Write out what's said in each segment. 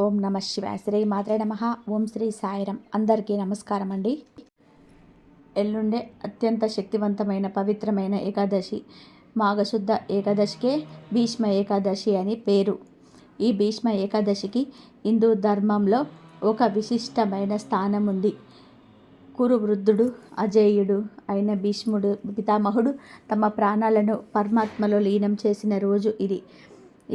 ఓం నమ శివాయ. శ్రీ మాత్రే నమ. ఓం శ్రీ సాయిరం. అందరికీ నమస్కారం అండి ఎల్లుండే అత్యంత శక్తివంతమైన పవిత్రమైన ఏకాదశి మాఘశుద్ధ ఏకాదశికే భీష్మ ఏకాదశి అని పేరు. ఈ భీష్మ ఏకాదశికి హిందూ ధర్మంలో ఒక విశిష్టమైన స్థానం ఉంది. కురు వృద్ధుడు అజేయుడు అయిన భీష్ముడు పితామహుడు తమ ప్రాణాలను పరమాత్మలో లీనం చేసిన రోజు ఇది.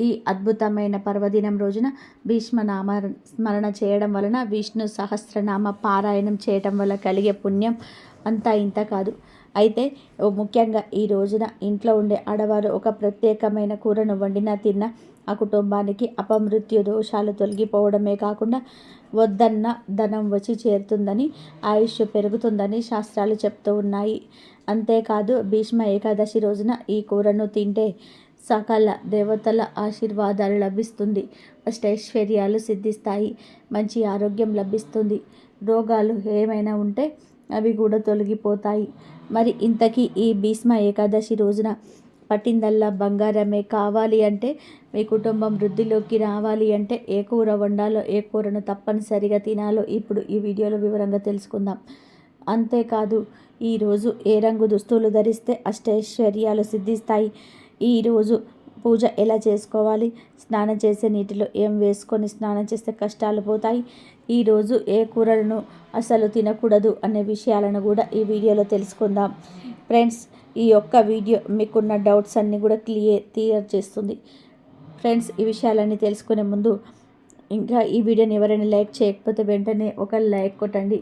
ఈ అద్భుతమైన పర్వదినం రోజున భీష్మనామ స్మరణ చేయడం వలన విష్ణు సహస్రనామ పారాయణం చేయటం వల్ల కలిగే పుణ్యం అంతా ఇంత కాదు. అయితే ముఖ్యంగా ఈ రోజున ఇంట్లో ఉండే ఆడవారు ఒక ప్రత్యేకమైన కూరను వండినా తిన్నా ఆ కుటుంబానికి అపమృత్యు దోషాలు తొలగిపోవడమే కాకుండా వద్దన్న ధనం వచ్చి చేరుతుందని ఆయుష్ పెరుగుతుందని శాస్త్రాలు చెప్తూ ఉన్నాయి. అంతేకాదు భీష్మ ఏకాదశి రోజున ఈ కూరను తింటే సకల దేవతల ఆశీర్వాదాలు లభిస్తుంది. అష్టైశ్వర్యాలు సిద్ధిస్తాయి. మంచి ఆరోగ్యం లభిస్తుంది. రోగాలు ఏమైనా ఉంటే అవి కూడా తొలగిపోతాయి. మరి ఇంతకీ ఈ భీష్మ ఏకాదశి రోజున పట్టిందల్లా బంగారమే కావాలి అంటే మీ కుటుంబం వృద్ధిలోకి రావాలి అంటే ఏ కూర వండాలో ఏ కూరను తప్పనిసరిగా తినాలో ఇప్పుడు ఈ వీడియోలో వివరంగా తెలుసుకుందాం. అంతేకాదు ఈరోజు ఏ రంగు దుస్తులు ధరిస్తే అష్టైశ్వర్యాలు సిద్ధిస్తాయి. ఈరోజు పూజ ఎలా చేసుకోవాలి? స్నానం చేసే నీటిలో ఏం వేసుకొని స్నానం చేస్తే కష్టాలు పోతాయి? ఈరోజు ఏ కూరలను అసలు తినకూడదు అనే విషయాలను కూడా ఈ వీడియోలో తెలుసుకుందాం. ఫ్రెండ్స్ ఈ యొక్క వీడియో మీకున్న డౌట్స్ అన్నీ కూడా క్లియర్ క్లియర్ చేస్తుంది. ఫ్రెండ్స్ ఈ విషయాలన్నీ తెలుసుకునే ముందు ఇంకా ఈ వీడియోని ఎవరైనా లైక్ చేయకపోతే వెంటనే ఒక లైక్ కొట్టండి.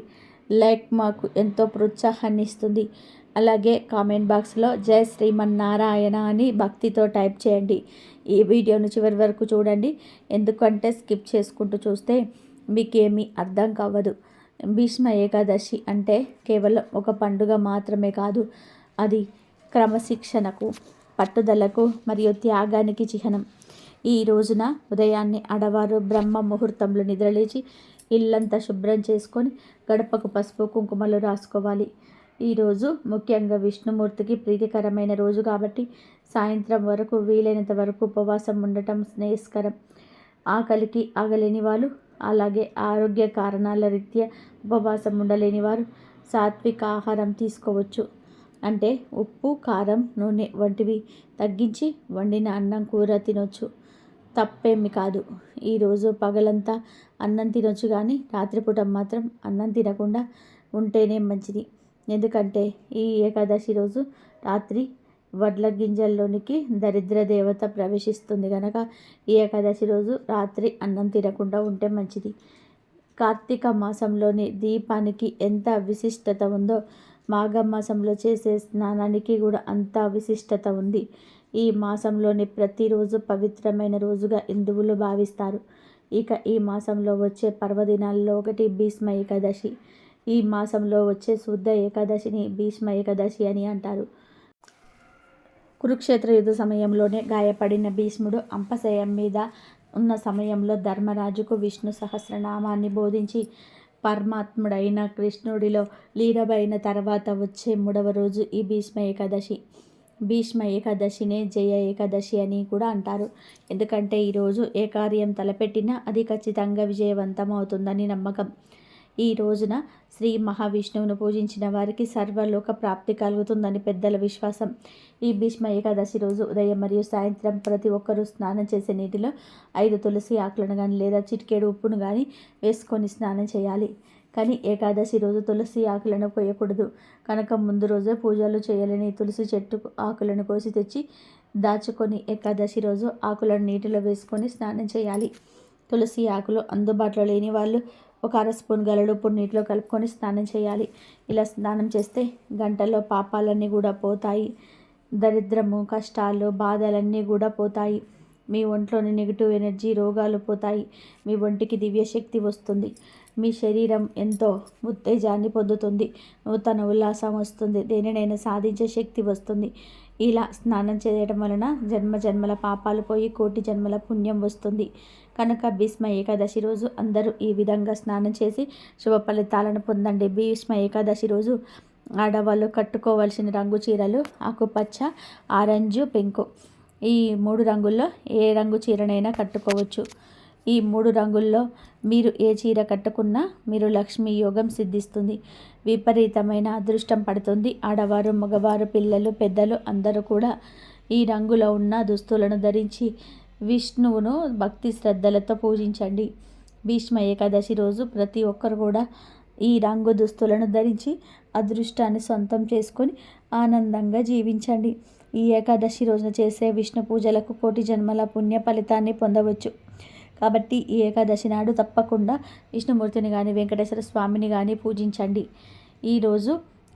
లైక్ మాకు ఎంతో ప్రోత్సాహాన్ని ఇస్తుంది. అలాగే కామెంట్ బాక్స్లో జయ శ్రీమన్నారాయణ అని భక్తితో టైప్ చేయండి. ఈ వీడియోను చివరి వరకు చూడండి. ఎందుకంటే స్కిప్ చేసుకుంటూ చూస్తే మీకేమీ అర్థం కావదు. భీష్మ ఏకాదశి అంటే కేవలం ఒక పండుగ మాత్రమే కాదు అది క్రమశిక్షణకు పట్టుదలకు మరియు త్యాగానికి చిహ్నం. ఈ రోజున ఉదయాన్నే ఆడవారు బ్రహ్మ ముహూర్తంలో నిద్రలేచి ఇల్లంతా శుభ్రం చేసుకొని గడపకు పసుపు కుంకుమలు రాసుకోవాలి. ఈరోజు ముఖ్యంగా విష్ణుమూర్తికి ప్రీతికరమైన రోజు కాబట్టి సాయంత్రం వరకు వీలైనంత వరకు ఉపవాసం ఉండటం స్నేహస్కరం. ఆకలికి ఆగలేని వాళ్ళు అలాగే ఆరోగ్య కారణాల రీత్యా ఉపవాసం ఉండలేని వారు సాత్విక ఆహారం తీసుకోవచ్చు. అంటే ఉప్పు కారం నూనె వంటివి తగ్గించి వండిన అన్నం కూర తినొచ్చు. తప్పేమి కాదు. ఈరోజు పగలంతా అన్నం తినొచ్చు కానీ రాత్రిపూట మాత్రం అన్నం తినకుండా ఉంటేనే మంచిది. ఎందుకంటే ఈ ఏకాదశి రోజు రాత్రి వడ్ల గింజల్లోనికి దరిద్ర దేవత ప్రవేశిస్తుంది కనుక ఈ ఏకాదశి రోజు రాత్రి అన్నం తినకుండా ఉంటే మంచిది. కార్తీక మాసంలోని దీపానికి ఎంత విశిష్టత ఉందో మాఘం మాసంలో చేసే స్నానానికి కూడా అంత విశిష్టత ఉంది. ఈ మాసంలోని ప్రతిరోజు పవిత్రమైన రోజుగా హిందువులు భావిస్తారు. ఇక ఈ మాసంలో వచ్చే పర్వదినాల్లో ఒకటి భీష్మ ఏకాదశి. ఈ మాసంలో వచ్చే శుద్ధ ఏకాదశిని భీష్మ ఏకాదశి అని అంటారు. కురుక్షేత్ర యుద్ధ సమయంలోనే గాయపడిన భీష్ముడు అంపశయం మీద ఉన్న సమయంలో ధర్మరాజుకు విష్ణు సహస్రనామాన్ని బోధించి పరమాత్ముడైన కృష్ణుడిలో లీనమైన తర్వాత వచ్చే మూడవ రోజు ఈ భీష్మ ఏకాదశి. భీష్మ ఏకాదశినే జయ ఏకాదశి అని కూడా అంటారు. ఎందుకంటే ఈరోజు ఏ కార్యం తలపెట్టినా అది ఖచ్చితంగా విజయవంతం అవుతుందని నమ్మకం. ఈ రోజున శ్రీ మహావిష్ణువును పూజించిన వారికి సర్వలోక ప్రాప్తి కలుగుతుందని పెద్దల విశ్వాసం. ఈ భీష్మ ఏకాదశి రోజు ఉదయం మరియు సాయంత్రం ప్రతి ఒక్కరూ స్నానం చేసే నీటిలో ఐదు తులసి ఆకులను కానీ లేదా చిటికేడు ఉప్పును కానీ వేసుకొని స్నానం చేయాలి. కానీ ఏకాదశి రోజు తులసి ఆకులను కోయకూడదు కనుక ముందు రోజే పూజలు చేయలేని తులసి చెట్టు ఆకులను కోసి తెచ్చి దాచుకొని ఏకాదశి రోజు ఆకులను నీటిలో వేసుకొని స్నానం చేయాలి. తులసి ఆకులు అందుబాటులో లేని వాళ్ళు ఒక అర స్పూన్ గలడుపు నీటిలో కలుపుకొని స్నానం చేయాలి. ఇలా స్నానం చేస్తే గంటల్లో పాపాలన్నీ కూడా పోతాయి. దరిద్రము కష్టాలు బాధలన్నీ కూడా పోతాయి. మీ ఒంట్లోని నెగిటివ్ ఎనర్జీ రోగాలు పోతాయి. మీ ఒంటికి దివ్యశక్తి వస్తుంది. మీ శరీరం ఎంతో ఉత్తేజాన్ని పొందుతుంది. నూతన ఉల్లాసం వస్తుంది. దేనినైనా సాధించే శక్తి వస్తుంది. ఇలా స్నానం చేయడం వలన జన్మ జన్మల పాపాలు పోయి కోటి జన్మల పుణ్యం వస్తుంది. కనుక భీష్మ ఏకాదశి రోజు అందరూ ఈ విధంగా స్నానం చేసి శుభ ఫలితాలను పొందండి. భీష్మ ఏకాదశి రోజు ఆడవాళ్ళు కట్టుకోవాల్సిన రంగు చీరలు ఆకుపచ్చ ఆరెంజ్ పెంకు. ఈ మూడు రంగుల్లో ఏ రంగు చీరనైనా కట్టుకోవచ్చు. ఈ మూడు రంగుల్లో మీరు ఏ చీర కట్టుకున్నా మీరు లక్ష్మీ యోగం సిద్ధిస్తుంది. విపరీతమైన అదృష్టం పడుతుంది. ఆడవారు మగవారు పిల్లలు పెద్దలు అందరూ కూడా ఈ రంగులో ఉన్న దుస్తులను ధరించి విష్ణువును భక్తి శ్రద్ధలతో పూజించండి. భీష్మ ఏకాదశి రోజు ప్రతి ఒక్కరు కూడా ఈ రంగు దుస్తులను ధరించి అదృష్టాన్ని సొంతం చేసుకొని ఆనందంగా జీవించండి. ఈ ఏకాదశి రోజున చేసే విష్ణు పూజలకు కోటి జన్మల పుణ్య ఫలితాన్ని పొందవచ్చు. కాబట్టి ఈ ఏకాదశి నాడు తప్పకుండా విష్ణుమూర్తిని కానీ వెంకటేశ్వర స్వామిని కానీ పూజించండి. ఈరోజు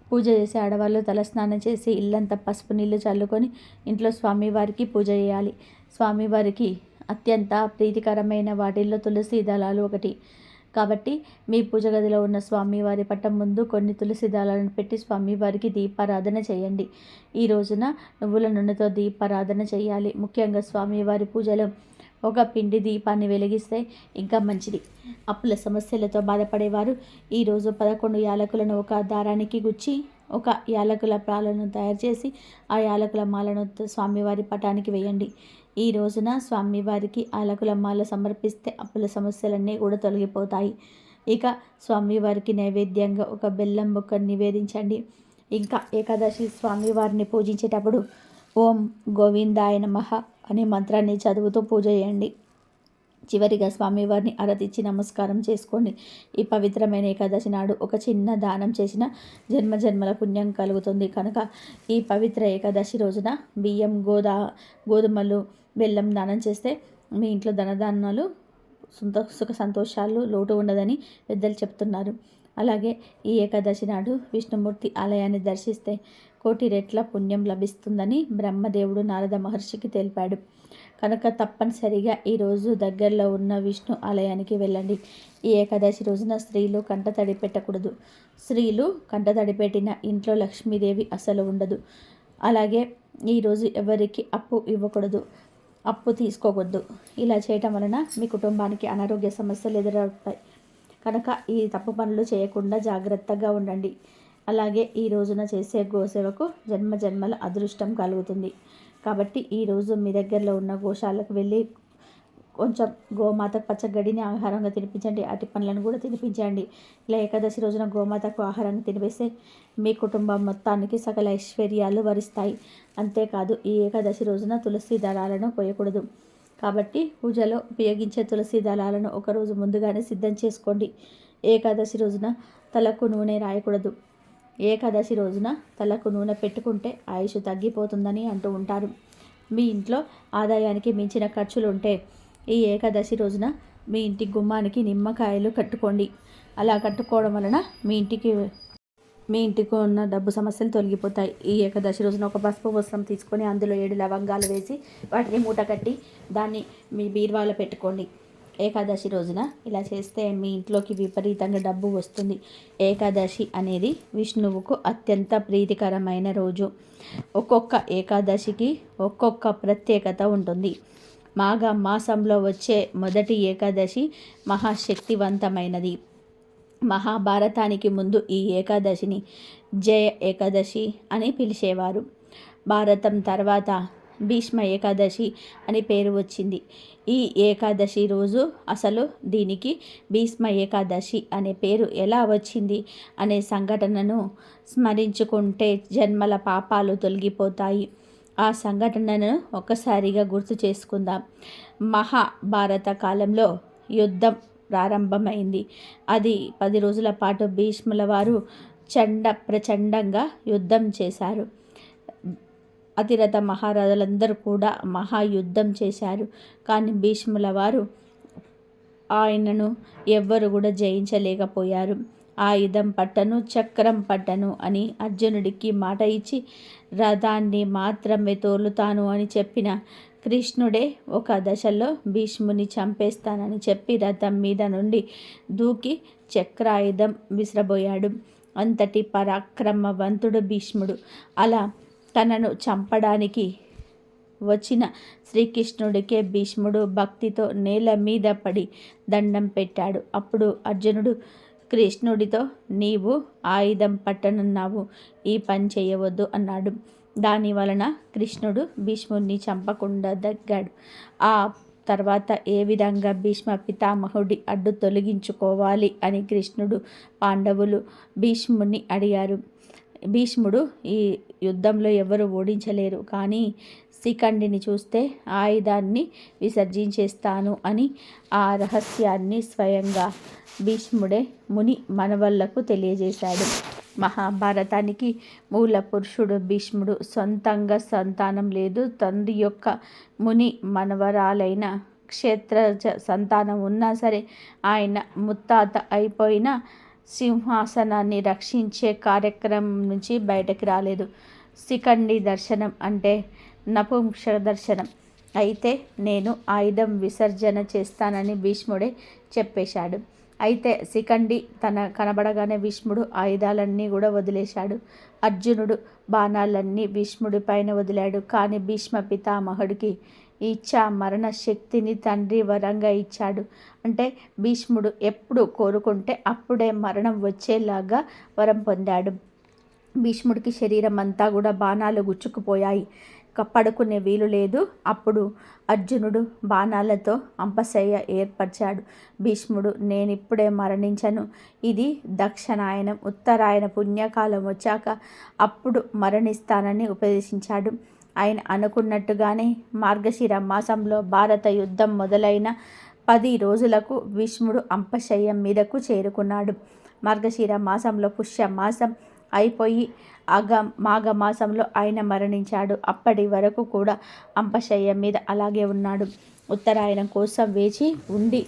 పూజ చేసే ఆడవాళ్ళు తలస్నానం చేసి ఇల్లంతా పసుపు నీళ్ళు చల్లుకొని ఇంట్లో స్వామివారికి పూజ చేయాలి. స్వామివారికి అత్యంత ప్రీతికరమైన వాటిల్లో తులసి దళాలు ఒకటి. కాబట్టి మీ పూజ గదిలో ఉన్న స్వామివారి పట్టం ముందు కొన్ని తులసి దళాలను పెట్టి స్వామివారికి దీపారాధన చేయండి. ఈ రోజున నువ్వుల నూనెతో దీపారాధన చేయాలి. ముఖ్యంగా స్వామివారి పూజలో ఒక పిండి దీపాన్ని వెలిగిస్తే ఇంకా మంచిది. అప్పుల సమస్యలతో బాధపడేవారు. ఈరోజు పదకొండు యాలకులను ఒక దారానికి గుచ్చి ఒక యాలకుల పాలను తయారు చేసి ఆ యాలకుల మాలను స్వామివారి పటానికి వేయండి. ఈ రోజున స్వామివారికి యాలకుల మాల సమర్పిస్తే అప్పుల సమస్యలన్నీ కూడా తొలగిపోతాయి. ఇక స్వామివారికి నైవేద్యంగా ఒక బెల్లం ముక్క నివేదించండి. ఇంకా ఏకాదశి స్వామివారిని పూజించేటప్పుడు ఓం గోవిందాయ నమః. అనే మంత్రాన్ని చదువుతూ పూజ చేయండి. చివరిగా స్వామివారిని అరతిచ్చి నమస్కారం చేసుకోండి. ఈ పవిత్రమైన ఏకాదశి నాడు ఒక చిన్న దానం చేసిన జన్మ జన్మల పుణ్యం కలుగుతుంది. కనుక ఈ పవిత్ర ఏకాదశి రోజున బియ్యం గోదా గోధుమలు బెల్లం దానం చేస్తే మీ ఇంట్లో ధనదానాలు సుంత సుఖ సంతోషాలు లోటు ఉండదని పెద్దలు చెప్తున్నారు. అలాగే ఈ ఏకాదశి నాడు విష్ణుమూర్తి ఆలయాన్ని దర్శిస్తే కోటి రెట్ల పుణ్యం లభిస్తుందని బ్రహ్మదేవుడు నారద మహర్షికి తెలిపాడు. కనుక తప్పనిసరిగా ఈరోజు దగ్గరలో ఉన్న విష్ణు ఆలయానికి వెళ్ళండి. ఈ ఏకాదశి రోజున స్త్రీలు కంట తడి పెట్టకూడదు. స్త్రీలు కంట తడి పెట్టిన ఇంట్లో లక్ష్మీదేవి అసలు ఉండదు. అలాగే ఈరోజు ఎవరికి అప్పు ఇవ్వకూడదు. అప్పు తీసుకోకూడదు. ఇలా చేయటం వలన మీ కుటుంబానికి అనారోగ్య సమస్యలు ఎదురవుతాయి. కనుక ఈ తప్పు పనులు చేయకుండా జాగ్రత్తగా ఉండండి. అలాగే ఈ రోజున చేసే గోసేవకు జన్మ జన్మల అదృష్టం కలుగుతుంది. కాబట్టి ఈరోజు మీ దగ్గరలో ఉన్న గోశాలకు వెళ్ళి కొంచెం గోమాతకు పచ్చగడ్డిని ఆహారంగా తినిపించండి. అటు పండ్లను కూడా తినిపించండి. ఇలా ఏకాదశి రోజున గోమాతకు ఆహారాన్ని తినిపిస్తే మీ కుటుంబం మొత్తానికి సకల ఐశ్వర్యాలు వరిస్తాయి. అంతేకాదు ఈ ఏకాదశి రోజున తులసి దళాలను పోయకూడదు. కాబట్టి పూజలో ఉపయోగించే తులసి దళాలను ఒకరోజు ముందుగానే సిద్ధం చేసుకోండి. ఏకాదశి రోజున తలకు నూనె రాయకూడదు. ఏకాదశి రోజున తలకు నూనె పెట్టుకుంటే ఆయుష్ తగ్గిపోతుందని అంటూ ఉంటారు. మీ ఇంట్లో ఆదాయానికి మించిన ఖర్చులు ఉంటే ఈ ఏకాదశి రోజున మీ ఇంటి గుమ్మానికి నిమ్మకాయలు కట్టుకోండి. అలా కట్టుకోవడం వలన మీ ఇంటికి మీ ఇంటికి ఉన్న డబ్బు సమస్యలు తొలగిపోతాయి. ఈ ఏకాదశి రోజున ఒక పసుపు వస్త్రం తీసుకొని అందులో ఏడు లవంగాలు వేసి వాటిని మూట కట్టి దాన్ని మీ బీర్వాలో పెట్టుకోండి. ఏకాదశి రోజున ఇలా చేస్తే మీ ఇంట్లోకి విపరీతంగా డబ్బు వస్తుంది. ఏకాదశి అనేది విష్ణువుకు అత్యంత ప్రీతికరమైన రోజు. ఒక్కొక్క ఏకాదశికి ఒక్కొక్క ప్రత్యేకత ఉంటుంది. మాఘ మాసంలో వచ్చే మొదటి ఏకాదశి మహాశక్తివంతమైనది. మహాభారతానికి ముందు ఈ ఏకాదశిని జయ ఏకాదశి అని పిలిచేవారు. భారతం తర్వాత భీష్మ ఏకాదశి అని పేరు వచ్చింది. ఈ ఏకాదశి రోజు అసలు దీనికి భీష్మ ఏకాదశి అనే పేరు ఎలా వచ్చింది అనే సంఘటనను స్మరించుకుంటే జన్మల పాపాలు తొలగిపోతాయి. ఆ సంఘటనను ఒక్కసారిగా గుర్తు చేసుకుందాం. మహాభారత కాలంలో యుద్ధం ప్రారంభమైంది. అది పది రోజుల పాటు భీష్ముల వారు చండ ప్రచండంగా యుద్ధం చేశారు. అతిరథ మహారాజులందరూ కూడా మహాయుద్ధం చేశారు. కానీ భీష్ముల వారు ఆయనను ఎవ్వరు కూడా జయించలేకపోయారు. ఆయుధం పట్టను చక్రం పట్టను అని అర్జునుడికి మాట ఇచ్చి రథాన్ని మాత్రమే తోలుతాను అని చెప్పిన కృష్ణుడే ఒక దశలో భీష్ముని చంపేస్తానని చెప్పి రథం మీద నుండి దూకి చక్రాయుధం విసిరబోయాడు. అంతటి పరాక్రమవంతుడు భీష్ముడు. అలా తనను చంపడానికి వచ్చిన శ్రీకృష్ణుడికే భీష్ముడు భక్తితో నేల మీద పడి దండం పెట్టాడు. అప్పుడు అర్జునుడు కృష్ణుడితో నీవు ఆయుధం పట్టనున్నావు. ఈ పని చేయవద్దు అన్నాడు. దాని వలన కృష్ణుడు భీష్ముడిని చంపకుండా దగ్గాడు ఆ తర్వాత ఏ విధంగా భీష్మ పితామహుడి అడ్డు తొలగించుకోవాలి అని కృష్ణుడు పాండవులు భీష్ముని అడిగారు. భీష్ముడు ఈ యుద్ధంలో ఎవరు ఓడించలేరు కానీ శిఖండిని చూస్తే ఆయుధాన్ని విసర్జించేస్తాను అని ఆ రహస్యాన్ని స్వయంగా భీష్ముడే ముని మనవళ్ళకు తెలియజేశాడు. మహాభారతానికి మూల పురుషుడు భీష్ముడు సొంతంగా సంతానం లేదు. తండ్రి యొక్క ముని మనవరాలైన క్షేత్ర సంతానం ఉన్నా సరే ఆయన ముత్తాత అయిపోయిన సింహాసనాన్ని రక్షించే కార్యక్రమం నుంచి బయటకు రాలేదు. శిఖండి దర్శనం అంటే నపుంక్ష దర్శనం. అయితే నేను ఆయుధం విసర్జన చేస్తానని భీష్ముడే చెప్పేశాడు. అయితే శిఖండి తన కనబడగానే భీష్ముడు ఆయుధాలన్నీ కూడా వదిలేశాడు. అర్జునుడు బాణాలన్నీ భీష్ముడి పైన వదిలాడు. కానీ భీష్మ పితామహుడికి ఇచ్చా మరణ శక్తిని తండ్రి వరంగా ఇచ్చాడు. అంటే భీష్ముడు ఎప్పుడు కోరుకుంటే అప్పుడే మరణం వచ్చేలాగా వరం పొందాడు. భీష్ముడికి శరీరం అంతా కూడా బాణాలు గుచ్చుకుపోయాయి. పడుకునే వీలు లేదు. అప్పుడు అర్జునుడు బాణాలతో అంపశయ్య ఏర్పరిచాడు. భీష్ముడు నేనిప్పుడే మరణించను. ఇది దక్షిణాయనం ఉత్తరాయణ పుణ్యకాలం వచ్చాక అప్పుడు మరణిస్తానని ఉపదేశించాడు. ఆయన అనుకున్నట్టుగానే మార్గశిర మాసంలో భారత యుద్ధం మొదలైన పది రోజులకు భీష్ముడు అంపశయ్య మీదకు చేరుకున్నాడు. మార్గశిర మాసంలో పుష్య మాసం అయిపోయి అగ మాఘమాసంలో ఆయన మరణించాడు. అప్పటి వరకు కూడా అంపశయ్య మీద అలాగే ఉన్నాడు. ఉత్తరాయణం కోసం వేచి ఉండి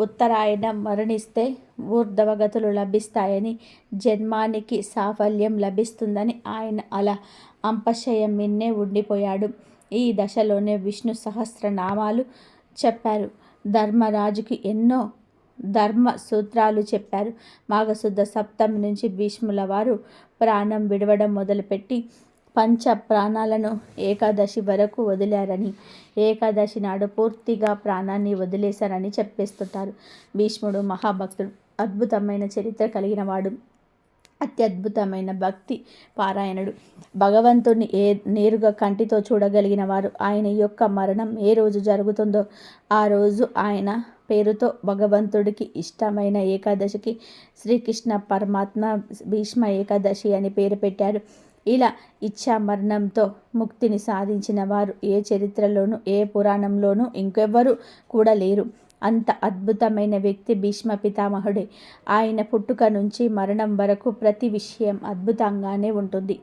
ఉత్తరాయణం మరణిస్తే ఊర్ధవగతులు లభిస్తాయని జన్మానికి సాఫల్యం లభిస్తుందని ఆయన అలా అంపశయ్య మిన్నే ఉండిపోయాడు. ఈ దశలోనే విష్ణు సహస్రనామాలు చెప్పారు. ధర్మరాజుకి ఎన్నో ధర్మ సూత్రాలు చెప్పారు. మాఘశుద్ధ సప్తమి నుంచి భీష్ముల వారు ప్రాణం విడవడం మొదలుపెట్టి పంచ ప్రాణాలను ఏకాదశి వరకు వదిలారని ఏకాదశి నాడు పూర్తిగా ప్రాణాన్ని వదిలేశారని చెప్పేస్తుంటారు. భీష్ముడు మహాభక్తుడు. అద్భుతమైన చరిత్ర కలిగినవాడు అత్యద్భుతమైన భక్తి పారాయణుడు. భగవంతుని ఏ నేరుగా కంటితో చూడగలిగిన వారు. ఆయన యొక్క మరణం ఏ రోజు జరుగుతుందో ఆ రోజు ఆయన పేరుతో భగవంతుడికి ఇష్టమైన ఏకాదశికి శ్రీకృష్ణ పరమాత్మ భీష్మ ఏకాదశి అని పేరు పెట్టారు ఇలా ఇచ్చా మరణంతో ముక్తిని సాధించిన వారు ఏ చరిత్రలోనూ ఏ పురాణంలోనూ ఇంకెవ్వరూ కూడా లేరు. అంత అద్భుతమైన వ్యక్తి భీష్మ పితామహుడే. ఆయన పుట్టుక నుంచి మరణం వరకు ప్రతి విషయం అద్భుతంగానే ఉంటుంది.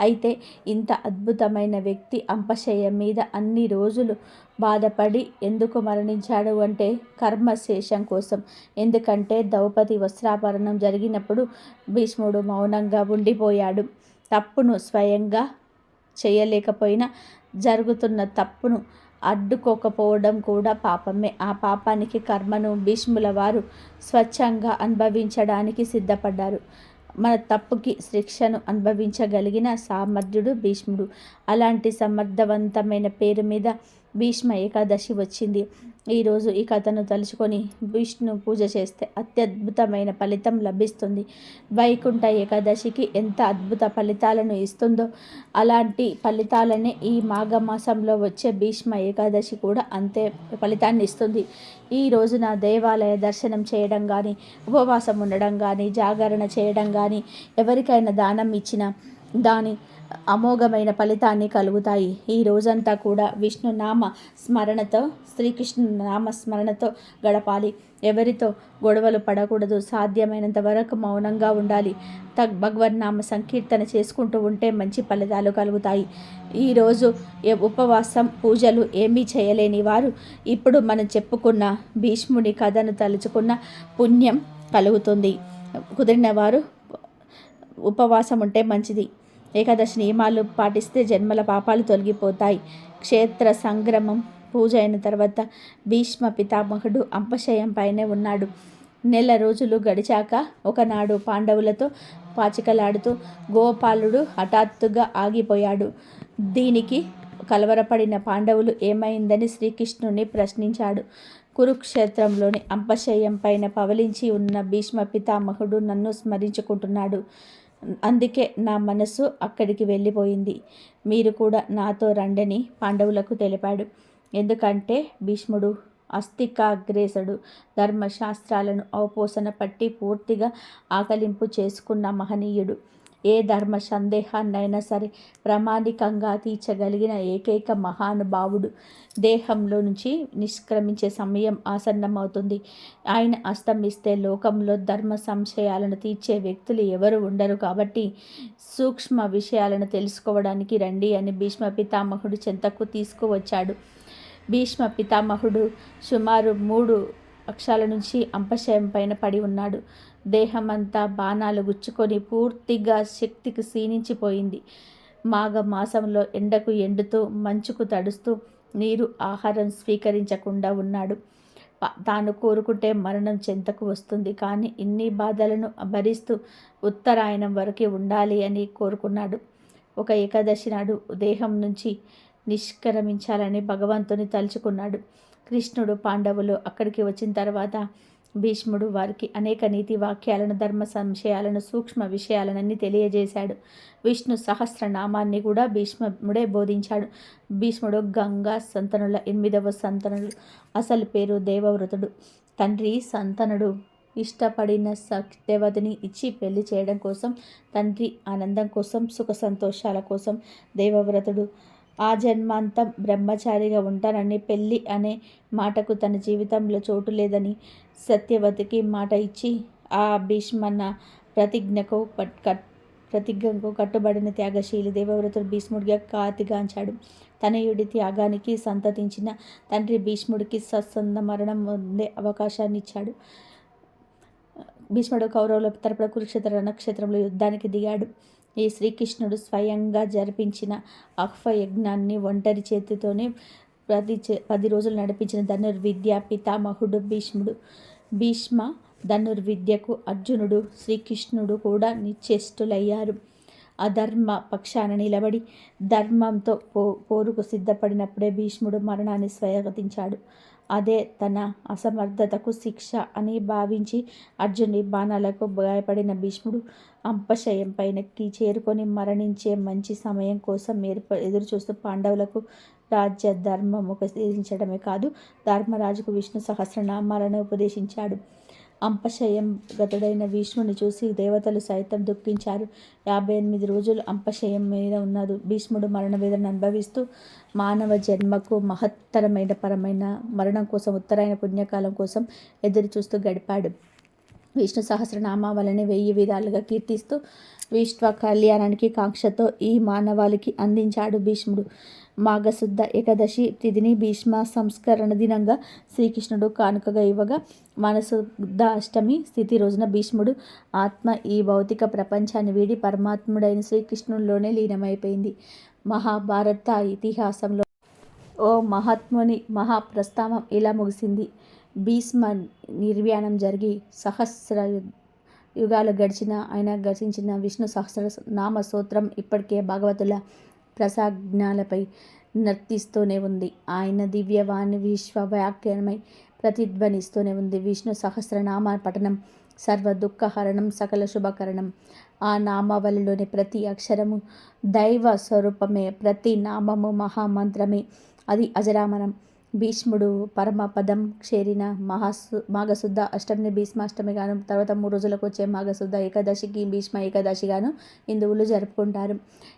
అయితే ఇంత అద్భుతమైన వ్యక్తి అంపశయ్య మీద అన్ని రోజులు బాధపడి ఎందుకు మరణించాడు అంటే కర్మశేషం కోసం. ఎందుకంటే ద్రౌపది వస్త్రాపరణం జరిగినప్పుడు భీష్ముడు మౌనంగా ఉండిపోయాడు. తప్పును స్వయంగా చేయలేకపోయినా జరుగుతున్న తప్పును అడ్డుకోకపోవడం కూడా పాపమే. ఆ పాపానికి కర్మను భీష్ముల వారు స్వచ్ఛంగా అనుభవించడానికి సిద్ధపడ్డారు. మన తప్పుకి శిక్షను అనుభవించగలిగిన సామర్థ్యుడు భీష్ముడు. అలాంటి సమర్థవంతమైన పేరు మీద భీష్మ ఏకాదశి వచ్చింది. ఈరోజు ఈ కథను తలుచుకొని విష్ణు పూజ చేస్తే అత్యద్భుతమైన ఫలితం లభిస్తుంది. వైకుంఠ ఏకాదశికి ఎంత అద్భుత ఫలితాలను ఇస్తుందో అలాంటి ఫలితాలనే ఈ మాఘమాసంలో వచ్చే భీష్మ ఏకాదశి కూడా అంతే ఫలితాన్ని ఇస్తుంది. ఈ రోజున దేవాలయ దర్శనం చేయడం కానీ ఉపవాసం ఉండడం కానీ జాగరణ చేయడం కానీ ఎవరికైనా దానం ఇచ్చిన దాని అమోఘమైన ఫలితాన్ని కలుగుతాయి. ఈ రోజంతా కూడా విష్ణునామ స్మరణతో శ్రీకృష్ణ నామ స్మరణతో గడపాలి. ఎవరితో గొడవలు పడకూడదు. సాధ్యమైనంత వరకు మౌనంగా ఉండాలి. తగ్ భగవన్నామ సంకీర్తన చేసుకుంటూ ఉంటే మంచి ఫలితాలు కలుగుతాయి. ఈరోజు ఉపవాసం పూజలు ఏమీ చేయలేని వారు ఇప్పుడు మనం చెప్పుకున్న భీష్ముడి కథను తలుచుకున్న పుణ్యం కలుగుతుంది. కుదిరిన వారు ఉపవాసం ఉంటే మంచిది. ఏకాదశి నియమాలు పాటిస్తే జన్మల పాపాలు తొలగిపోతాయి. క్షేత్ర సంగ్రమం పూజ అయిన తర్వాత భీష్మ పితామహుడు అంపశయం పైనే ఉన్నాడు. నెల రోజులు గడిచాక ఒకనాడు పాండవులతో పాచికలాడుతూ గోపాలుడు హఠాత్తుగా ఆగిపోయాడు. దీనికి కలవరపడిన పాండవులు ఏమైందని శ్రీకృష్ణుని ప్రశ్నించాడు. కురుక్షేత్రంలోని అంపశయం పైన పవలించి ఉన్న భీష్మ పితామహుడు నన్ను స్మరించుకుంటున్నాడు. అందుకే నా మనసు అక్కడికి వెళ్ళిపోయింది. మీరు కూడా నాతో రండని పాండవులకు తెలిపాడు. ఎందుకంటే భీష్ముడు అస్థికాగ్రేసుడు ధర్మశాస్త్రాలను అవపోసన పట్టి పూర్తిగా ఆకలింపు చేసుకున్న మహనీయుడు. ఏ ధర్మ సందేహాన్నైనా సరే ప్రామాణికంగా తీర్చగలిగిన ఏకైక మహానుభావుడు. దేహంలో నుంచి నిష్క్రమించే సమయం ఆసన్నమవుతుంది. ఆయన అస్తమిస్తే లోకంలో ధర్మ సంశయాలను తీర్చే వ్యక్తులు ఎవరు ఉండరు కాబట్టి సూక్ష్మ విషయాలను తెలుసుకోవడానికి రండి అని భీష్మ పితామహుడు చెంతకు తీసుకువచ్చాడు. భీష్మ పితామహుడు సుమారు మూడు పక్షాల నుంచి అంపశయం పైన పడి ఉన్నాడు. దేహమంతా బాణాలు గుచ్చుకొని పూర్తిగా శక్తికి క్షీణించిపోయింది. మాఘ మాసంలో ఎండకు ఎండుతూ మంచుకు తడుస్తూ నీరు ఆహారం స్వీకరించకుండా ఉన్నాడు. తాను కోరుకుంటే మరణం చెంతకు వస్తుంది. కానీ ఇన్ని బాధలను భరిస్తూ ఉత్తరాయణం వరకు ఉండాలి అని కోరుకున్నాడు. ఒక ఏకాదశి నాడు దేహం నుంచి నిష్క్రమించాలని భగవంతుని తలుచుకున్నాడు. కృష్ణుడు పాండవులు అక్కడికి వచ్చిన తర్వాత భీష్ముడు వారికి అనేక నీతి వాక్యాలను ధర్మ సంశయాలను సూక్ష్మ విషయాలనన్నీ తెలియజేశాడు. విష్ణు సహస్రనామాన్ని కూడా భీష్ముడే బోధించాడు. భీష్ముడు గంగా సంతనుల ఎనిమిదవ సంతనుడు అసలు పేరు దేవవ్రతుడు. తండ్రి సంతనుడు. ఇష్టపడిన సత్యవతిని ఇచ్చి పెళ్ళి చేయడం కోసం తండ్రి ఆనందం కోసం సుఖ సంతోషాల కోసం దేవవ్రతుడు ఆ జన్మాంతం బ్రహ్మచారిగా ఉంటానని పెళ్ళి అనే మాటకు తన జీవితంలో చోటు లేదని సత్యవతికి మాట ఇచ్చి ఆ భీష్మన్న ప్రతిజ్ఞకు కట్ ప్రతిజ్ఞకు కట్టుబడిన త్యాగశీలి దేవవ్రతుడు భీష్ముడిగా కాతిగాంచాడు. తనయుడి త్యాగానికి సంతతించిన తండ్రి భీష్ముడికి సత్సంద మరణం పొందే అవకాశాన్ని ఇచ్చాడు భీష్ముడు కౌరవుల తరపున కురుక్షేత్ర నక్షత్రంలో యుద్ధానికి దిగాడు. ఈ శ్రీకృష్ణుడు స్వయంగా జరిపించిన అహ్వ యజ్ఞాన్ని ఒంటరి చేతితోనే ప్రతి పది రోజులు నడిపించిన ధనుర్విద్య పితామహుడు భీష్ముడు భీష్మ ధనుర్విద్యకు అర్జునుడు శ్రీకృష్ణుడు కూడా నిశ్చేష్టులయ్యారు. అధర్మ పక్షాన నిలబడి ధర్మంతో పో పోరుకు సిద్ధపడినప్పుడే భీష్ముడు మరణాన్ని స్వాగతించాడు అదే తన అసమర్థతకు శిక్ష అని భావించి అర్జునుడి బాణాలకు గాయపడిన భీష్ముడు అంపశయం పైనకి చేరుకొని మరణించే మంచి సమయం కోసం ఏర్ప ఎదురుచూస్తూ పాండవులకు రాజ్య ధర్మం ఉపదేశించడమే కాదు ధర్మరాజుకు విష్ణు సహస్రనామాలను ఉపదేశించాడు. అంపశయం గతుడైన భీష్ముని చూసి దేవతలు సైతం దుఃఖించారు. యాభై ఎనిమిది రోజులు అంపశయం మీద ఉన్నాడు. భీష్ముడు మరణ వేదన అనుభవిస్తూ మానవ జన్మకు మహత్తరమైన పరమైన మరణం కోసం ఉత్తరాయణ పుణ్యకాలం కోసం ఎదురు చూస్తూ గడిపాడు. విష్ణు సహస్రనామావళిని వెయ్యి విధాలుగా కీర్తిస్తూ విశ్వ కళ్యాణానికి కాంక్షతో ఈ మానవాళికి అందించాడు భీష్ముడు. మాఘశుద్ధ ఏకాదశి తిథిని భీష్మ సంస్కరణ దినంగా శ్రీకృష్ణుడు కానుకగా ఇవ్వగా మనశుద్ధ అష్టమి స్థితి రోజున భీష్ముడు ఆత్మ ఈ భౌతిక ప్రపంచాన్ని వీడి పరమాత్ముడైన శ్రీకృష్ణుడిలోనే లీనమైపోయింది. మహాభారత ఇతిహాసంలో ఓ మహాత్ముని మహాప్రస్థానం ఇలా ముగిసింది. భీష్మ నిర్వ్యాణం జరిగి సహస్ర యుగాలు గడిచిన ఆయన గర్శించిన విష్ణు సహస్ర నామ సూత్రం ఇప్పటికే భాగవతుల ప్రసాజ్ఞాలపై నర్తిస్తూనే ఉంది. ఆయన దివ్యవాణి విశ్వవ్యాఖ్యానమై ప్రతిధ్వనిస్తూనే ఉంది. విష్ణు సహస్రనామ పఠనం సర్వ దుఃఖహరణం సకల శుభకరణం. ఆ నామావళిలోని ప్రతి అక్షరము దైవ స్వరూపమే ప్రతి నామము మహామంత్రమే. అది అజరామరం. భీష్ముడు పరమపదం చేరిన మహాసు మాఘశుద్ధ అష్టమిని భీష్మాష్టమి గాను తర్వాత మూడు రోజులకు వచ్చే మాఘశుద్ధ ఏకాదశికి భీష్మ ఏకాదశిగాను హిందువులు జరుపుకుంటారు.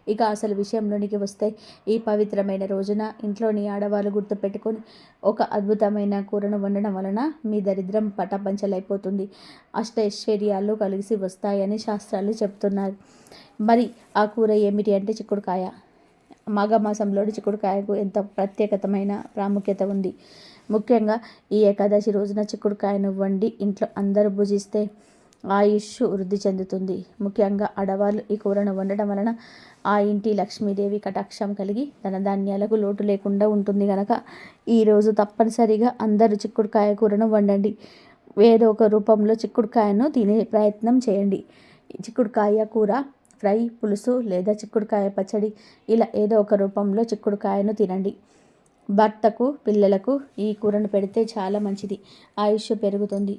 ఇక అసలు విషయంలోనికి వస్తే ఈ పవిత్రమైన రోజున ఇంట్లోని ఆడవాళ్ళు గుర్తుపెట్టుకొని ఒక అద్భుతమైన కూరను వండడం వలన మీ దరిద్రం పటపంచలైపోతుంది. అష్టైశ్వర్యాలు కలిసి వస్తాయని శాస్త్రాలు చెప్తున్నారు. మరి ఆ కూర ఏమిటి అంటే చిక్కుడుకాయ. మాఘమాసంలోని చిక్కుడుకాయకు ఎంత ప్రత్యేకతమైన ప్రాముఖ్యత ఉంది? ముఖ్యంగా ఈ ఏకాదశి రోజున చిక్కుడుకాయను వండి ఇంట్లో అందరూ భుజిస్తే ఆయుష్ వృద్ధి చెందుతుంది. ముఖ్యంగా ఆడవాళ్ళు ఈ కూరను వండడం వలన ఆ ఇంటి లక్ష్మీదేవి కటాక్షం కలిగి ధనధాన్యాలకు లోటు లేకుండా ఉంటుంది కనుక ఈరోజు తప్పనిసరిగా అందరూ చిక్కుడుకాయ కూరను వండండి. వేరొక రూపంలో చిక్కుడుకాయను తినే ప్రయత్నం చేయండి. చిక్కుడుకాయ కూర ఫ్రై పులుసు లేదా చిక్కుడుకాయ పచ్చడి. ఇలా ఏదో ఒక రూపంలో చిక్కుడుకాయను తినండి. భర్తకు పిల్లలకు ఈ కూరను పెడితే చాలా మంచిది. ఆయుష్ పెరుగుతుంది.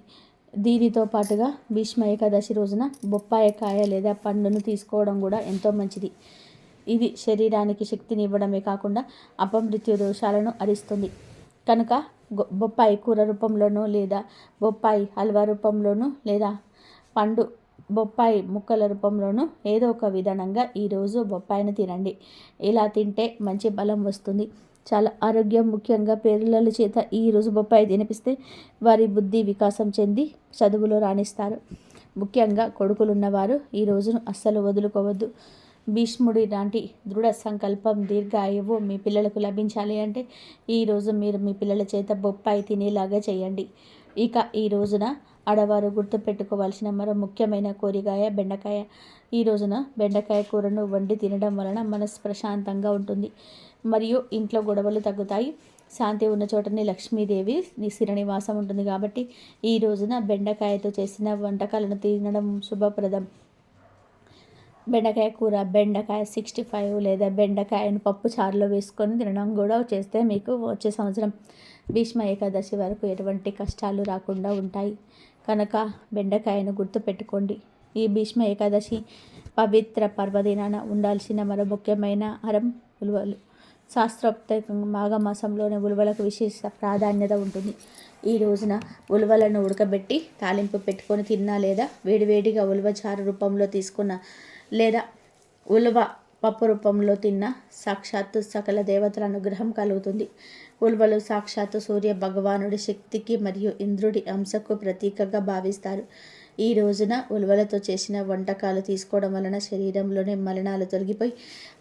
దీనితో పాటుగా భీష్మ ఏకాదశి రోజున బొప్పాయకాయ లేదా పండును తీసుకోవడం కూడా ఎంతో మంచిది. ఇది శరీరానికి శక్తిని ఇవ్వడమే కాకుండా అపమృత్యు దోషాలను అరిస్తుంది. కనుక బొప్పాయి కూర రూపంలోనూ లేదా బొప్పాయి హల్వా రూపంలోనూ లేదా పండు బొప్పాయి ముక్కల రూపంలోనూ ఏదో ఒక విధానంగా ఈరోజు బొప్పాయిని తినండి. ఇలా తింటే మంచి బలం వస్తుంది. చాలా ఆరోగ్యం ముఖ్యంగా పిల్లల చేత ఈరోజు బొప్పాయి తినిపిస్తే వారి బుద్ధి వికాసం చెంది చదువులో రాణిస్తారు. ముఖ్యంగా కొడుకులున్నవారు ఈ రోజును అస్సలు వదులుకోవద్దు. భీష్ముడి లాంటి దృఢ సంకల్పం దీర్ఘాయువు మీ పిల్లలకు లభించాలి అంటే ఈరోజు మీరు మీ పిల్లల చేత బొప్పాయి తినేలాగా చేయండి. ఇక ఈ రోజున ఆడవారు గుర్తుపెట్టుకోవాల్సిన మరో ముఖ్యమైన కోరికాయ బెండకాయ. ఈ రోజున బెండకాయ కూరను వండి తినడం వలన మనసు ప్రశాంతంగా ఉంటుంది. మరియు ఇంట్లో గొడవలు తగ్గుతాయి. శాంతి ఉన్న చోటనే లక్ష్మీదేవి నిసిర నివాసం ఉంటుంది కాబట్టి ఈ రోజున బెండకాయతో చేసిన వంటకాలను తినడం శుభప్రదం. బెండకాయ కూర బెండకాయ సిక్స్టీ ఫైవ్ లేదా బెండకాయను పప్పు చారులో వేసుకొని తినడం కూడా చేస్తే మీకు వచ్చే సంవత్సరం భీష్మ ఏకాదశి వరకు ఎటువంటి కష్టాలు రాకుండా ఉంటాయి. కనుక బెండకాయను గుర్తుపెట్టుకోండి. ఈ భీష్మ ఏకాదశి పవిత్ర పర్వదినాన ఉండాల్సిన మరో ముఖ్యమైన అరం ఉలువలు. శాస్త్రోక్తంగా మాఘమాసంలోని ఉలువలకు విశేష ప్రాధాన్యత ఉంటుంది. ఈ రోజున ఉలువలను ఉడకబెట్టి తాలింపు పెట్టుకొని తిన్నా లేదా వేడివేడిగా ఉలువచారు రూపంలో తీసుకున్న లేదా ఉలువ పప్పు రూపంలో తిన్న సాక్షాత్తు సకల దేవతల అనుగ్రహం కలుగుతుంది. ఉల్వలు సాక్షాత్తు సూర్య భగవానుడి శక్తికి మరియు ఇంద్రుడి అంశకు ప్రతీకగా భావిస్తారు. ఈ రోజున ఉలవలతో చేసిన వంటకాలు తీసుకోవడం వలన శరీరంలోని మలినాలు తొలగిపోయి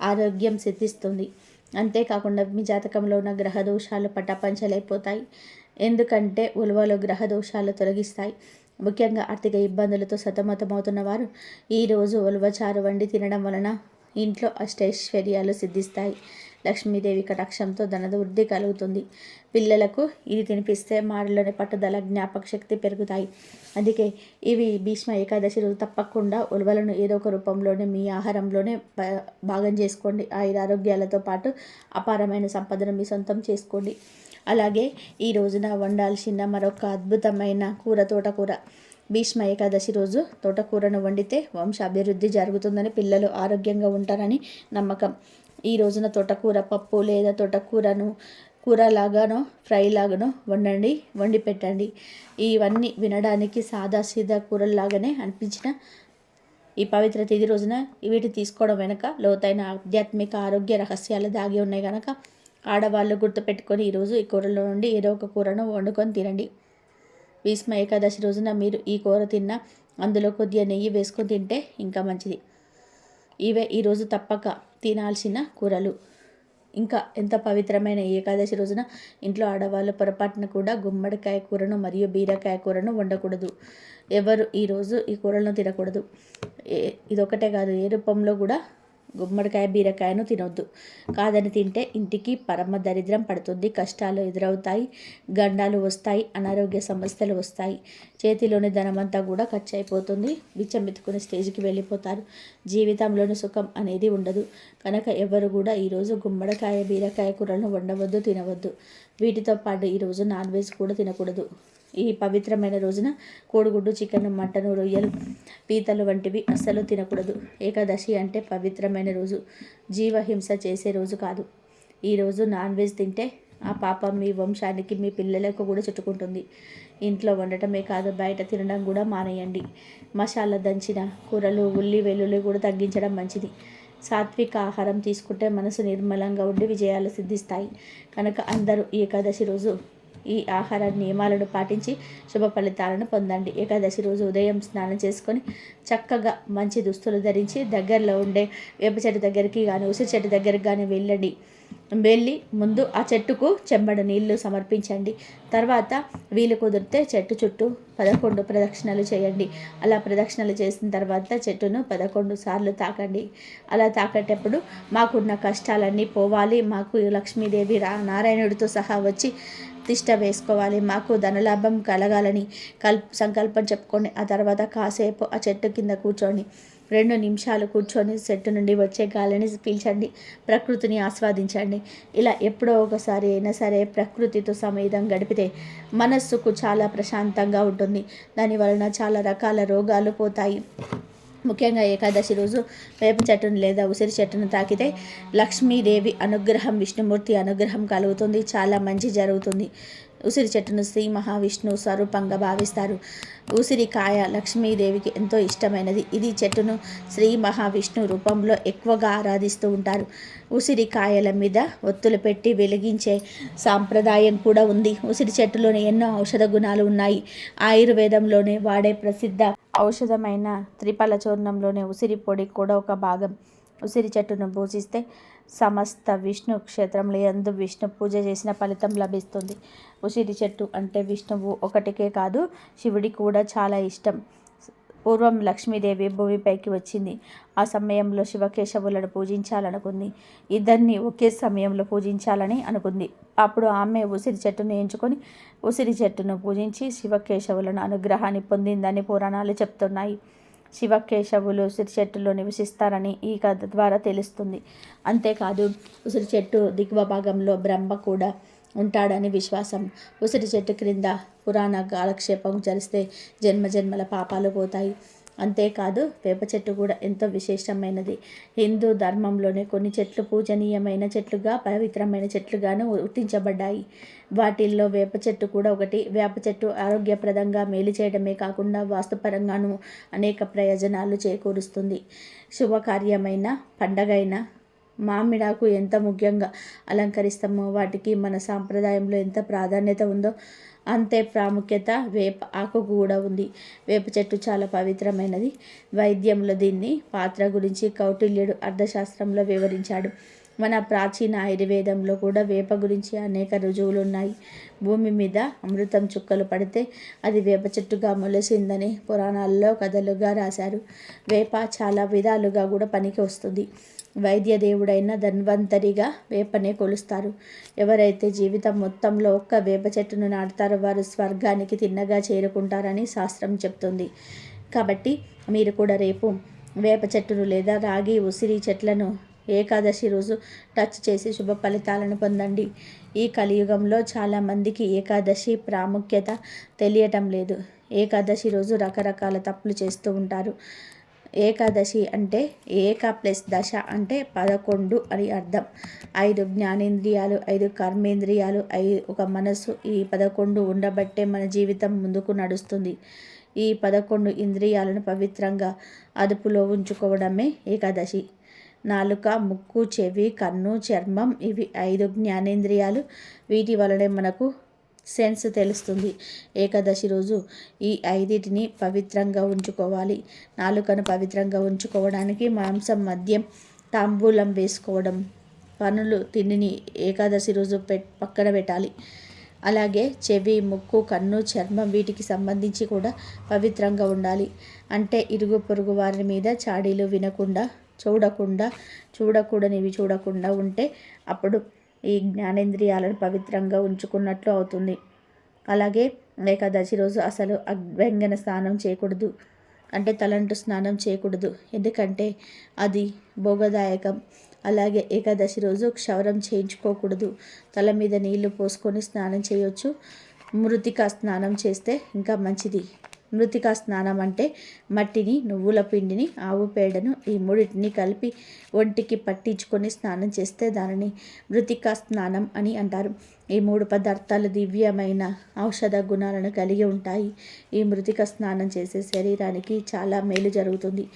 ఆరోగ్యం సిద్ధిస్తుంది. అంతేకాకుండా మీ జాతకంలో ఉన్న గ్రహ దోషాలు పటాపంచలైపోతాయి. ఎందుకంటే ఉలవలు గ్రహ దోషాలు తొలగిస్తాయి. ముఖ్యంగా ఆర్థిక ఇబ్బందులతో సతమతమవుతున్న వారు ఈరోజు ఉలువచారు వండి తినడం వలన ఇంట్లో అష్టైశ్వర్యాలు సిద్ధిస్తాయి. లక్ష్మీదేవి కటాక్షంతో ధనవృద్ధి కలుగుతుంది. పిల్లలకు ఇది తినిపిస్తే మాటలోని పట్టుదల జ్ఞాపక శక్తి పెరుగుతాయి. అందుకే ఇవి భీష్మ ఏకాదశి రోజు తప్పకుండా ఉలవలను ఏదో ఒక రూపంలోనే మీ ఆహారంలోనే భాగం చేసుకోండి. ఆయుర ఆరోగ్యాలతో పాటు అపారమైన సంపదను మీ సొంతం చేసుకోండి. అలాగే ఈ రోజున వండాల్సిన మరొక అద్భుతమైన కూర తోటకూర. భీష్మ ఏకాదశి రోజు తోటకూరను వండితే వంశాభివృద్ధి జరుగుతుందని పిల్లలు ఆరోగ్యంగా ఉంటారని నమ్మకం. ఈ రోజున తోటకూర పప్పు లేదా తోటకూరను కూరలాగానో ఫ్రై లాగానో వండండి వండి పెట్టండి. ఇవన్నీ వినడానికి సాదా సీదా కూరల్లాగానే అనిపించిన ఈ పవిత్ర తిథి రోజున వీటి తీసుకోవడం వెనుక లోతైన ఆధ్యాత్మిక ఆరోగ్య రహస్యాలు దాగి ఉన్నాయి కనుక ఆడవాళ్ళు గుర్తుపెట్టుకొని ఈరోజు ఈ కూరలో నుండి ఏదో ఒక కూరను వండుకొని తినండి. భీష్మ ఏకాదశి రోజున మీరు ఈ కూర తిన్నా అందులో కొద్దిగా నెయ్యి వేసుకొని తింటే ఇంకా మంచిది. ఇవే ఈరోజు తప్పక తినాల్సిన కూరలు. ఇంకా ఎంత పవిత్రమైన ఏకాదశి రోజున ఇంట్లో ఆడవాళ్ళు పొరపాటున కూడా గుమ్మడికాయ కూరను మరియు బీరకాయ కూరను వండకూడదు. ఎవరు ఈరోజు ఈ కూరలను తినకూడదు. ఏ ఇదొకటే కాదు ఏ రూపంలో కూడా గుమ్మడికాయ బీరకాయను తినొద్దు. కాదని తింటే ఇంటికి పరమ దరిద్రం పడుతుంది. కష్టాలు ఎదురవుతాయి గండాలు వస్తాయి అనారోగ్య సమస్యలు వస్తాయి. చేతిలోని ధనమంతా కూడా ఖర్చు అయిపోతుంది బిచ్చమెత్తుకునే స్టేజ్కి వెళ్ళిపోతారు. జీవితంలోని సుఖం అనేది ఉండదు. కనుక ఎవరు కూడా ఈరోజు గుమ్మడికాయ బీరకాయ కూరలను వండవద్దు తినవద్దు. వీటితో పాటు ఈరోజు నాన్ వెజ్ కూడా తినకూడదు. ఈ పవిత్రమైన రోజున కోడిగుడ్డు చికెన్ మటన్ రొయ్యలు పీతలు వంటివి అస్సలు తినకూడదు. ఏకాదశి అంటే పవిత్రమైన రోజు. జీవహింస చేసే రోజు కాదు. ఈరోజు నాన్ వెజ్ తింటే ఆ పాపం మీ వంశానికి మీ పిల్లలకు కూడా చుట్టుకుంటుంది. ఇంట్లో వండటమే కాదు బయట తినడం కూడా మానేయండి. మసాలా దంచిన కూరలు ఉల్లి వెల్లుల్లి కూడా తగ్గించడం మంచిది. సాత్విక ఆహారం తీసుకుంటే మనసు నిర్మలంగా ఉండి విజయాలు సిద్ధిస్తాయి. కనుక అందరూ ఏకాదశి రోజు ఈ ఆహార నియమాలను పాటించి శుభ ఫలితాలను పొందండి. ఏకాదశి రోజు ఉదయం స్నానం చేసుకొని చక్కగా మంచి దుస్తులు ధరించి దగ్గరలో ఉండే వేప చెట్టు దగ్గరికి కానీ ఉసిరి చెట్టు దగ్గరికి కానీ వెళ్ళండి. వెళ్ళి ముందు ఆ చెట్టుకు చెంబడు నీళ్ళు సమర్పించండి. తర్వాత వీలు కుదిరితే చెట్టు చుట్టూ పదకొండు ప్రదక్షిణలు చేయండి. అలా ప్రదక్షిణలు చేసిన తర్వాత చెట్టును పదకొండు సార్లు తాకండి. అలా తాకేటప్పుడు మాకున్న కష్టాలన్నీ పోవాలి. మాకు లక్ష్మీదేవి రా నారాయణుడితో సహా వచ్చి తిష్ట వేసుకోవాలి. మాకు ధనలాభం కలగాలని కల్ సంకల్పం చెప్పుకొని ఆ తర్వాత కాసేపు ఆ చెట్టు కింద కూర్చొని రెండు నిమిషాలు కూర్చొని చెట్టు నుండి వచ్చే గాలిని పీల్చండి. ప్రకృతిని ఆస్వాదించండి. ఇలా ఎప్పుడో ఒకసారి అయినా సరే ప్రకృతితో సమేతం గడిపితే మనస్సుకు చాలా ప్రశాంతంగా ఉంటుంది. దాని వలన చాలా రకాల రోగాలు పోతాయి. ముఖ్యంగా ఏకాదశి రోజు వేప చెట్టును లేదా ఉసిరి చెట్టును తాకితే లక్ష్మీదేవి అనుగ్రహం విష్ణుమూర్తి అనుగ్రహం కలుగుతుంది. చాలా మంచి జరుగుతుంది. ఉసిరి చెట్టును శ్రీ మహావిష్ణువు స్వరూపంగా భావిస్తారు. ఉసిరికాయ లక్ష్మీదేవికి ఎంతో ఇష్టమైనది. ఇది చెట్టును శ్రీ మహావిష్ణు రూపంలో ఎక్కువగా ఆరాధిస్తూ ఉంటారు. ఉసిరికాయల మీద ఒత్తులు పెట్టి వెలిగించే సాంప్రదాయం కూడా ఉంది. ఉసిరి చెట్టులోని ఎన్నో ఔషధ గుణాలు ఉన్నాయి. ఆయుర్వేదంలోనే వాడే ప్రసిద్ధ ఔషధమైన త్రిఫల చూర్ణంలోని ఉసిరి పొడి కూడా ఒక భాగం. ఉసిరి చెట్టును పూజిస్తే సమస్త విష్ణు క్షేత్రంలో ఎందు విష్ణు పూజ చేసిన ఫలితం లభిస్తుంది. ఉసిరి చెట్టు అంటే విష్ణువు ఒకటికే కాదు శివుడి కూడా చాలా ఇష్టం. పూర్వం లక్ష్మీదేవి భూమిపైకి వచ్చింది. ఆ సమయంలో శివకేశవులను పూజించాలనుకుంది. ఇద్దరిని ఒకే సమయంలో పూజించాలని అనుకుంది. అప్పుడు ఆమె ఉసిరి చెట్టును ఎంచుకొని ఉసిరి చెట్టును పూజించి శివకేశవులను అనుగ్రహాన్ని పొందిందని పురాణాలు చెప్తున్నాయి. శివకేశవులు ఉసిరి చెట్టులో నివసిస్తారని ఈ కథ ద్వారా తెలుస్తుంది. అంతేకాదు ఉసిరి చెట్టు దిగువ భాగంలో బ్రహ్మ కూడా ఉంటాడని విశ్వాసం. ఉసిరి చెట్టు క్రింద పురాణ కాలక్షేపం జరిస్తే జన్మ జన్మల పాపాలు పోతాయి. అంతేకాదు వేప చెట్టు కూడా ఎంతో విశేషమైనది హిందూ ధర్మంలోనే కొన్ని చెట్లు పూజనీయమైన చెట్లుగా పవిత్రమైన చెట్లుగాను గుర్తించబడ్డాయి. వాటిల్లో వేప చెట్టు కూడా ఒకటి. వేప చెట్టు ఆరోగ్యప్రదంగా మేలు చేయడమే కాకుండా వాస్తుపరంగాను అనేక ప్రయోజనాలు చేకూరుస్తుంది. శుభకార్యమైన పండగైన మామిడాకు ఎంత ముఖ్యంగా అలంకరిస్తామో వాటికి మన సాంప్రదాయంలో ఎంత ప్రాధాన్యత ఉందో అంతే ప్రాముఖ్యత వేప ఆకు కూడా ఉంది. వేప చెట్టు చాలా పవిత్రమైనది. వైద్యంలో దీన్ని పాత్ర గురించి కౌటిల్యుడు అర్థశాస్త్రంలో వివరించాడు. మన ప్రాచీన ఆయుర్వేదంలో కూడా వేప గురించి అనేక రుజువులు ఉన్నాయి. భూమి మీద అమృతం చుక్కలు పడితే అది వేప చెట్టుగా మొలసిందని పురాణాల్లో కథలుగా రాశారు. వేప చాలా విధాలుగా కూడా పనికి వస్తుంది. వైద్య దేవుడైన ధన్వంతరిగా వేపనే కొలుస్తారు. ఎవరైతే జీవితం మొత్తంలో ఒక్క వేప చెట్టును నాటుతారో వారు స్వర్గానికి తిన్నగా చేరుకుంటారని శాస్త్రం చెప్తుంది. కాబట్టి మీరు కూడా రేపు వేప చెట్టును లేదా రాగి ఉసిరి చెట్లను ఏకాదశి రోజు టచ్ చేసి శుభ ఫలితాలను పొందండి. ఈ కలియుగంలో చాలామందికి ఏకాదశి ప్రాముఖ్యత తెలియటం లేదు. ఏకాదశి రోజు రకరకాల తప్పులు చేస్తూ ఉంటారు. ఏకాదశి అంటే ఏక ప్లస్ దశ అంటే పదకొండు అని అర్థం. ఐదు జ్ఞానేంద్రియాలు ఐదు కర్మేంద్రియాలు ఐదు ఒక మనసు ఈ పదకొండు ఉండబట్టే మన జీవితం ముందుకు నడుస్తుంది. ఈ పదకొండు ఇంద్రియాలను పవిత్రంగా అదుపులో ఉంచుకోవడమే ఏకాదశి. నాలుక ముక్కు చెవి కన్ను చర్మం ఇవి ఐదు జ్ఞానేంద్రియాలు. వీటి వలనే మనకు సెన్స్ తెలుస్తుంది. ఏకాదశి రోజు ఈ ఐదిటిని పవిత్రంగా ఉంచుకోవాలి. నాలుకను పవిత్రంగా ఉంచుకోవడానికి మాంసం మద్యం తాంబూలం వేసుకోవడం పనులు తిండిని ఏకాదశి రోజు పె పక్కన పెట్టాలి. అలాగే చెవి ముక్కు కన్ను చర్మం వీటికి సంబంధించి కూడా పవిత్రంగా ఉండాలి. అంటే ఇరుగు పొరుగు వారి మీద చాడీలు వినకుండా చూడకుండా చూడకూడనివి చూడకుండా ఉంటే అప్పుడు ఈ జ్ఞానేంద్రియాలను పవిత్రంగా ఉంచుకున్నట్లు అవుతుంది. అలాగే ఏకాదశి రోజు అసలు అభ్యంగన స్నానం చేయకూడదు. అంటే తలంటు స్నానం చేయకూడదు. ఎందుకంటే అది భోగదాయకం. అలాగే ఏకాదశి రోజు క్షవరం చేయించుకోకూడదు. తల మీద నీళ్ళు పోసుకొని స్నానం చేయొచ్చు. మృతిక స్నానం చేస్తే ఇంకా మంచిది. మృతికా స్నానం అంటే మట్టిని నువ్వుల పిండిని ఆవు పేడను ఈ మూడింటిని కలిపి ఒంటికి పట్టించుకొని స్నానం చేస్తే దానిని మృతికా స్నానం అని అంటారు. ఈ మూడు పదార్థాలు దివ్యమైన ఔషధ గుణాలను కలిగి ఉంటాయి. ఈ మృతిక స్నానం చేసే శరీరానికి చాలా మేలు జరుగుతుంది.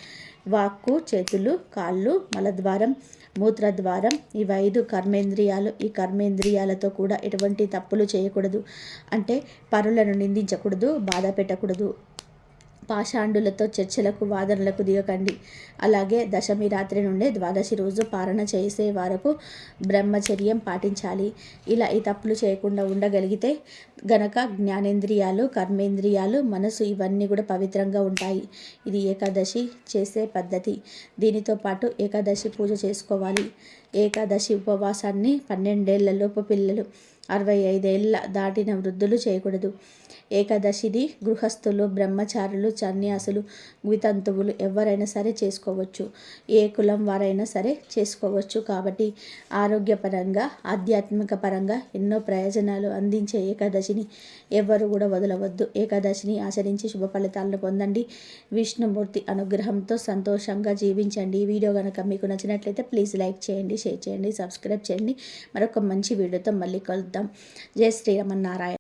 వాక్కు చేతులు కాళ్ళు మలద్వారం మూత్రద్వారం ఇవి ఐదు కర్మేంద్రియాలు ఈ కర్మేంద్రియాలతో కూడా ఎటువంటి తప్పులు చేయకూడదు. అంటే పరులను నిందించకూడదు బాధ పెట్టకూడదు. పాషాండులతో చర్చలకు వాదనలకు దిగకండి. అలాగే దశమి రాత్రి నుండే ద్వాదశి రోజు పాలన చేసే వరకు బ్రహ్మచర్యం పాటించాలి. ఇలా ఈ తప్పులు చేయకుండా ఉండగలిగితే గనక జ్ఞానేంద్రియాలు కర్మేంద్రియాలు మనసు ఇవన్నీ కూడా పవిత్రంగా ఉంటాయి. ఇది ఏకాదశి చేసే పద్ధతి. దీనితో పాటు ఏకాదశి పూజ చేసుకోవాలి. ఏకాదశి ఉపవాసాన్ని పన్నెండేళ్ళలోపు పిల్లలు అరవై ఐదేళ్ళ దాటిన వృద్ధులు చేయకూడదు. ఏకాదశిని గృహస్థులు బ్రహ్మచారులు సన్యాసులు వితంతువులు ఎవరైనా సరే చేసుకోవచ్చు. ఏ కులం వారైనా సరే చేసుకోవచ్చు. కాబట్టి ఆరోగ్యపరంగా ఆధ్యాత్మిక పరంగా ఎన్నో ప్రయోజనాలు అందించే ఏకాదశిని ఎవరు కూడా వదలవద్దు. ఏకాదశిని ఆచరించి శుభ ఫలితాలను పొందండి. విష్ణుమూర్తి అనుగ్రహంతో సంతోషంగా జీవించండి. ఈ వీడియో కనుక మీకు నచ్చినట్లయితే ప్లీజ్ లైక్ చేయండి షేర్ చేయండి సబ్స్క్రైబ్ చేయండి. మరొక మంచి వీడియోతో మళ్ళీ కలుద్దాం. జై శ్రీరామన్నారాయణ